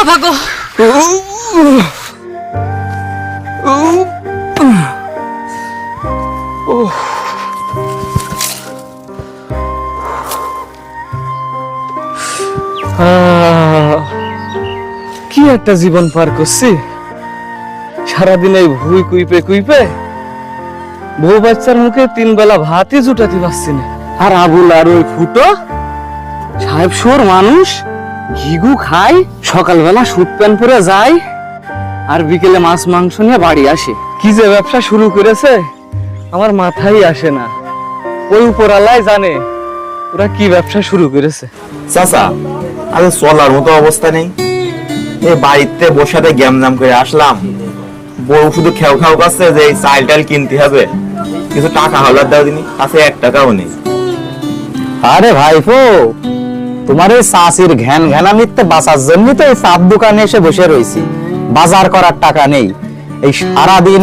বাবা গো কি একটা জীবন পার করছি? সারাদিন এই ভুই কুইপে কুইপে বউ বাচ্চার মুখে তিন বেলা ভাতই জুটাতে পারছি না। আর আবুল আর ওই ফুটো, সাহেব সোর মানুষ। ঘিগু খায় সকালবেলা সুট প্যান্ট পরে যায় আর বিকেলে মাছ মাংস নিয়ে বাড়ি আসে। কি যে ব্যবসা শুরু করেছে আমার মাথায় আসে না। ওই উপরালায় জানে ওরা কি ব্যবসা শুরু করেছে। চাচা আরে চলার মতো অবস্থা নেই। এই বাড়িতে বসাতে গ্যাম জাম করে আসলাম। বউ শুধু খেউ খেউ করছে যে এই চাল টাল কিনতে হবে। কিছু টাকা হলার দাও দিনি কাছে এক টাকাও নেই। আরে ভাইফো তোমার এই চাষির ঘ্যান ঘ্যানামিতে বাঁচার জন্য তো এই চাপ দোকানে এসে বসে রয়েছি বাজার করার টাকা নেই। এই সারাদিন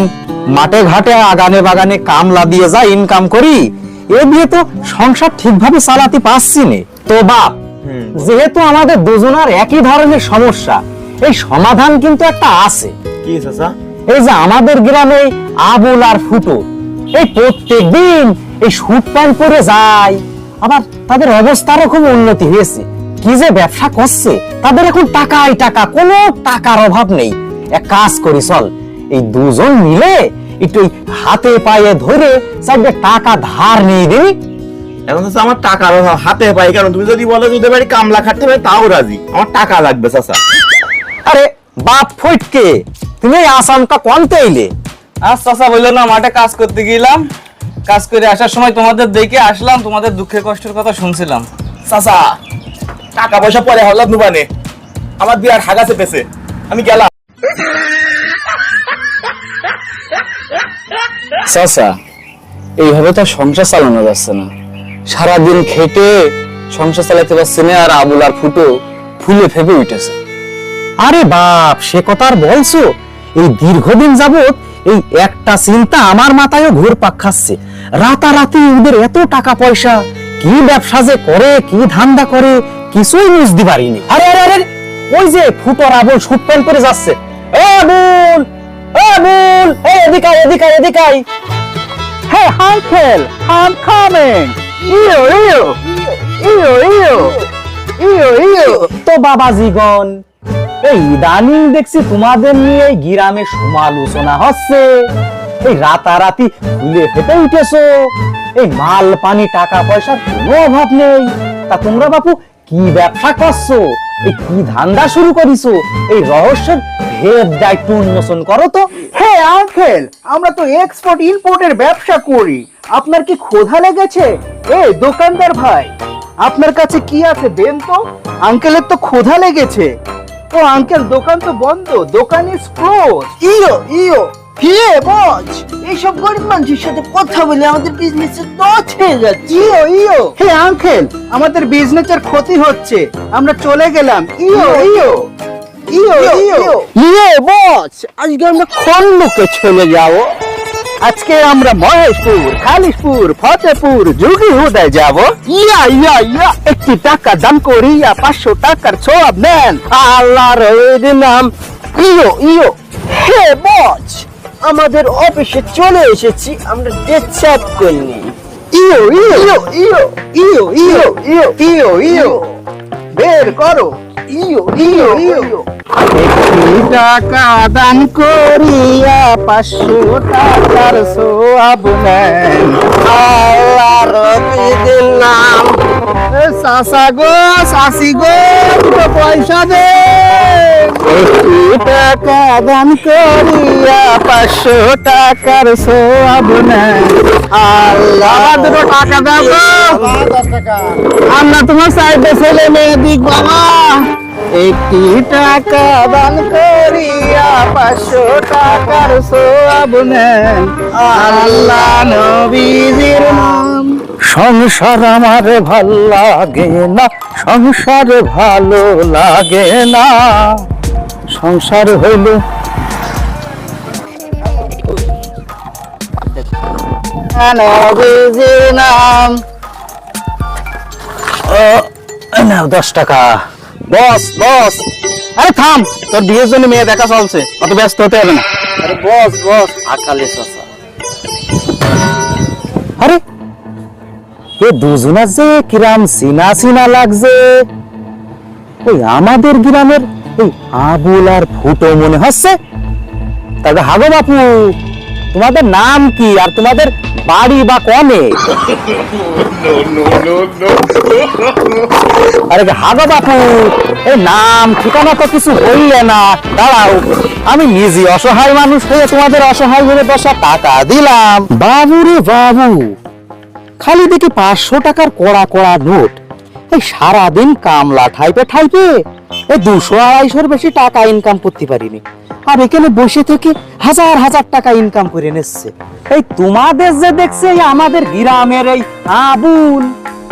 মাঠে ঘাটে আগানে বাগানে কামলা দিয়ে যা ইনকাম করি এ দিয়ে তো সংসার ঠিকভাবে চালাতে পারছি নে। তো বাপ যেহেতু আমাদের দুজনার একই ধরনের সমস্যা এই সমাধান কিন্তু একটা আছে। কি চাচা? এই যে আমাদের গ্রামে আবুল আর ফুটো এই প্রত্যেক দিন এই সুট প্যান্ট পরে যায়। আবার তাদের অবস্থারও খুব উন্নতি হয়েছে। কি যে ব্যবসা করছে তাদের এখন টাকাই টাকা কোনো টাকার অভাব নেই। এক কাজ করি চল। এই দুজন মিলে একটু হাতে পায়ে ধরে চাইবে টাকা ধার নিয়ে দিই এখন চাচা আমার টাকার অভাব হাতে পাই কারণ তুমি যদি বলো যদি বাড়ি কামলা খাটতে হবে তাও রাজি। আমার টাকা লাগবে চাচা। আরে বাপ ফটকে। তুমি আসামটা কোনতে এলে? আজ চাচা বলল না মাঠে কাজ করতে গেলাম। কাজ করে আসার সময় তোমাদের দেখে আসলাম তোমাদের দুঃখের কষ্টের কথা শুনছিলাম। চাচা টাকা পয়সা পরে হলাদ নুবানে। আমার বিয়ার হাগা চেপেছে আমি গেলাম। চাচা এইভাবে তো সংসার চালানো যাচ্ছে না। সারাদিন খেটে সংসার চালাতে পারছে না আর আবুল আর ফুটো ফুলে ফেপে উঠেছে। আরে বাপ সে কথা আর বলছো? এই দীর্ঘদিন যাবত এই একটা চিন্তা আমার মাথায়ও ঘুর পাক খাচ্ছে রাতারাতি ওদের এত টাকা পয়সা কি ব্যবসা যে করে কি ধান্দা করে কিছুই বুঝতে পারিনি আরে আরে আরে ওই যে ফুটোর আবুল প্যান্ট পরে যাচ্ছে আবুল আবুল এ এদিকে এদিকে এদিকে। Hey, Uncle, I'm coming. ইয়ো ইয়ো ইয়ো ইয়ো ইয়ো ইয়ো তো বাবাজিগণ এই ইদানিং দেখছি তোমাদের নিয়ে এই সমালোচনা হচ্ছে। এই রাতারাতি ফুলে ফেটে উঠেছো। এই মাল, পানি, টাকা, পয়সার কোনো অভাব নেই। তা তোমরা বাপু, কি ব্যবসা করছ? এই কি ধান্দা শুরু করিছো? এই রহস্যের ভেদ দায়িত্ব উন্মোচন করো তো। হ্যাঁ আঙ্কেল, আমরা তো এক্সপোর্ট ইম্পোর্টের ব্যবসা করি। আপনার কি ক্ষুধা লেগেছে? এই দোকানদার ভাই, আপনার কাছে কি আছে দেন তো? আঙ্কেলের তো ক্ষুধা লেগেছে। ও আঙ্কেল দোকান তো বন্ধ দোকান ইজ ক্লোজ কিয়ে বজ? এইসব গরিব মানুষের সাথে কথা বলে আমাদের বিজনেস লস হয়ে যাচ্ছে। ইয়ো ইয়ো। হে আঙ্কেল আমাদের বিজনেসের ক্ষতি হচ্ছে। আমরা চলে গেলাম। ইয়ো ইয়ো ইয়ো। ইয়ো। ইয়ে বস আজকে আমরা খন্ডকে চলে যাব। আজকে আমরা মহেশপুর, খালিশপুর, ফতেপুর যুগি হুদায় যাব। ইয়া ইয়া ইয়া, একটি টাকা দাম করিয়া পাঁচশো টাকার ছোয়াব নেন। আল্লাহর ওই নাম। ইয়ো ইয়ো। হে বস আমাদের অফিসে চলে এসেছি, আমরা ডেট করিনি। ইয়ো। ইয়ো ইয়ো ইয়ো ইয়ো ইয়ো ইয়ো ইয়ো। বের করো। ইও ইও ইও টাকা দান করিয়া পাঁচশো টাকার সোয়াব নেন। আল্লাহর বিদির নাম সাসা গো সাসি গো পয়সা দে। টাকা দান করিয়া পাঁচশো টাকার সোয়াব আল্লাহ দুটো টাকা দাও আমরা তোমার সাইডে ছেলে মেয়ে দিক, বাবা। একটি টাকা দান করিয়া পাঁচশো টাকার আল্লাহ নবীজির নাম সংসার আমার ভালো লাগে না সংসার ভালো লাগে না। সংসার হইল নাম। নাও দশ টাকা। বস বস। আরে থাম তোর বিয়ের জন্য মেয়ে দেখা চলছে অত ব্যস্ত হতে হবে না। আরে বস বস আকালে চাচা এ দুজনের যে কিরাম চিনা চিনা লাগছে। ওই আমাদের গ্রামের ওই আবুল আর ফুটো মনে হচ্ছে? তবে হাগো বাপু তোমাদের নাম কি আর তোমাদের বাড়ি বা কমে আরে হাগো বাপু এই নাম ঠিকানা তো কিছু বললে না। দাঁড়াও আমি নিজে অসহায় মানুষ হয়ে তোমাদের অসহায় হয়ে বসা টাকা দিলাম। বাবু রে বাবু খালি দেখি পাঁচশো টাকার কড়া কড়া নোট। এই সারাদিন কামলা ঠাইপে ঠাইপে এই দুশো আড়াইশোর বেশি টাকা ইনকাম করতে পারিনি। আর এখানে বসে থেকে হাজার হাজার টাকা ইনকাম করে নিচ্ছে। এই তোমাদের যে দেখছে এই আমাদের গ্রামের এই আবুল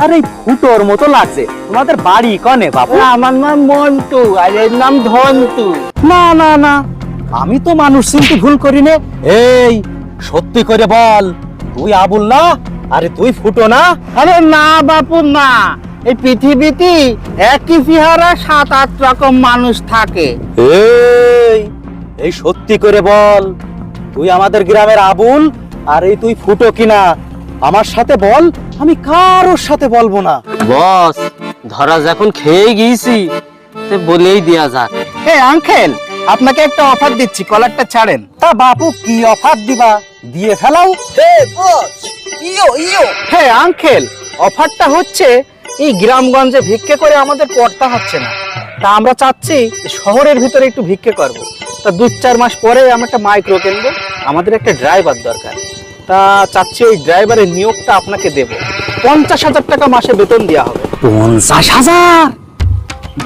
আর এই ফুটোর মতো লাগছে। তোমাদের বাড়ি কনে বাবু? আমার নাম মন্টু আর এর নাম ধন্তু। না না না। আমি তো মানুষ চিনতে ভুল করি নে এই সত্যি করে বল তুই আবুল না? আরে তুই ফুটো না? আরে না বাপু না। এই পৃথিবীতে একই চেহারা সাত আট রকম মানুষ থাকে। এই এই সত্যি করে বল। তুই আমাদের গ্রামের আবুল আর এই তুই ফুটো কিনা? আমার সাথে বল আমি কারোর সাথে বলব না। বস ধরা যখন খেয়ে গিয়েছি তে বলেই দেয়া যাক। হে আঙ্কেল আপনাকে একটা অফার দিচ্ছি কলারটা ছাড়েন। তা বাপু কি অফার দিবা? দিয়ে ফেলাও। হে আঙ্কেল অফারটা হচ্ছে এই গ্রামগঞ্জে ভিক্ষে করে আমাদের পড়তা হচ্ছে না। তা আমরা চাচ্ছি শহরের ভিতরে একটু ভিক্ষে করব। তা দু চার মাস পরে আমরা একটা মাইক্রো কিনবো আমাদের একটা ড্রাইভার দরকার। তা চাচ্ছি ওই ড্রাইভারের নিয়োগটা আপনাকে দেব। পঞ্চাশ হাজার টাকা মাসে বেতন দেওয়া হবে। পঞ্চাশ হাজার?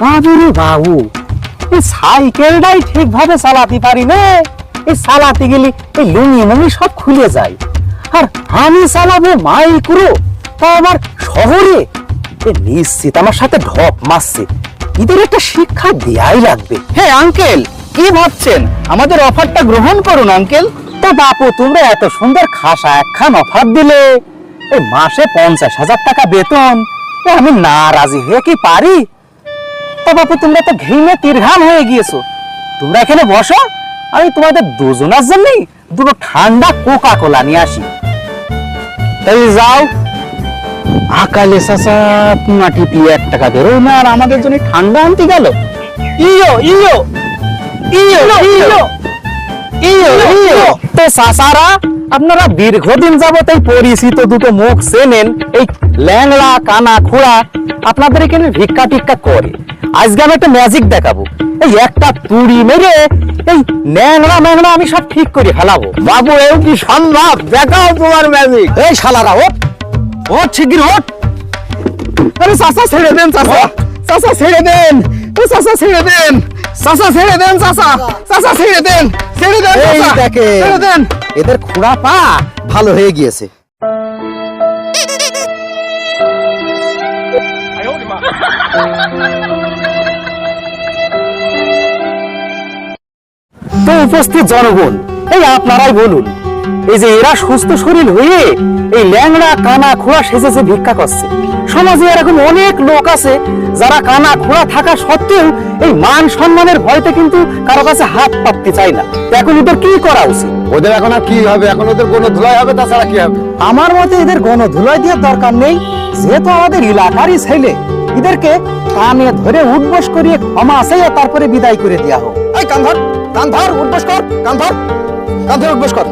বাবু রে বাবু এই সাইকেলটাই ঠিকভাবে চালাতে পারি না। এই চালাতে গেলে এই লুঙ্গি মুঙ্গি সব খুলে যায়। আর আমি চালাবো মাইক্রো তা আমার শহরে নিশ্চিত আমার সাথে ঢপ মারছে। এদের একটা শিক্ষা দেয়াই লাগবে। হে আঙ্কেল কি ভাবছেন? আমাদের অফারটা গ্রহণ করুন আঙ্কেল। তা বাপু তোমরা এত সুন্দর খাসা একখান অফার দিলে। এই মাসে পঞ্চাশ হাজার টাকা বেতন। আমি না রাজি হয়ে কি পারি? তা বাপু তোমরা তো ঘেমে তীরঘাম হয়ে গিয়েছো। তোমরা এখানে বসো আমি তোমাদের দুজনের জন্যই দুটো ঠান্ডা কোকা কোলা নিয়ে আসি। তাই যাও। আকালে চাচা মাটি পিয়ে এক টাকা বেরোয় না আর আমাদের জন্য ঠান্ডা আনতে গেল। ইয়ো ইয়ো ইয়ো ইয়ো ইয়ো ইয়ো তো চাচারা আপনারা দীর্ঘদিন যাবত এই পরিচিত দুটো মুখ চেনেন এই ল্যাংড়া কানা খোড়া। আপনাদের এখানে ভিক্ষা টিক্কা করে। আজকে আমি একটা ম্যাজিক দেখাবো। এই একটা তুড়ি মেরে এই ন্যাংড়া ম্যাংড়া আমি সব ঠিক করে ফেলাবো। বাবু এও কি সম্ভব? দেখাও তোমার ম্যাজিক এই শালারা ওঠ। ওঠ শিগগির ওঠ। আরে চাচা ছেড়ে দেন চাচা। চাচা ছেড়ে দেন। ও চাচা ছেড়ে দেন। চাচা ছেড়ে দেন চাচা। চাচা ছেড়ে দেন। ছেড়ে দেন এই। দেখেন। ছেড়ে দেন। এদের খুঁড়া পা ভালো হয়ে গিয়েছে। তো উপস্থিত জনগণ। এই আপনারাই বলুন এই যে এরা সুস্থ শরীর হয়ে এই ল্যাংড়া কানা খোড়া সেজেছে ভিক্ষা করছে। সমাজে এরকম অনেক লোক আছে যারা কানা খোড়া থাকা সত্ত্বেও এই মান সম্মানের ভয়তে কিন্তু কারও কাছে হাত পাততে চায় না। এখন এদের কি করা উচিত? ওদের এখন আর কি হবে? এখন ওদের কোনো ধুলাই হবে তাছাড়া কি হবে? আমার মতে এদের গণধুলাই দেওয়ার দরকার নেই। যেহেতু আমাদের এলাকারই ছেলে এদেরকে কানে ধরে উঠবস করিয়ে ক্ষমা চাইয়ে তারপরে বিদায় করে দেওয়া হোক। এই কান ধর কান ধর উঠবস কর কান ধর কান উঠবস কর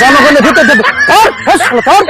জনগণের ভিতরে ধর, ধর।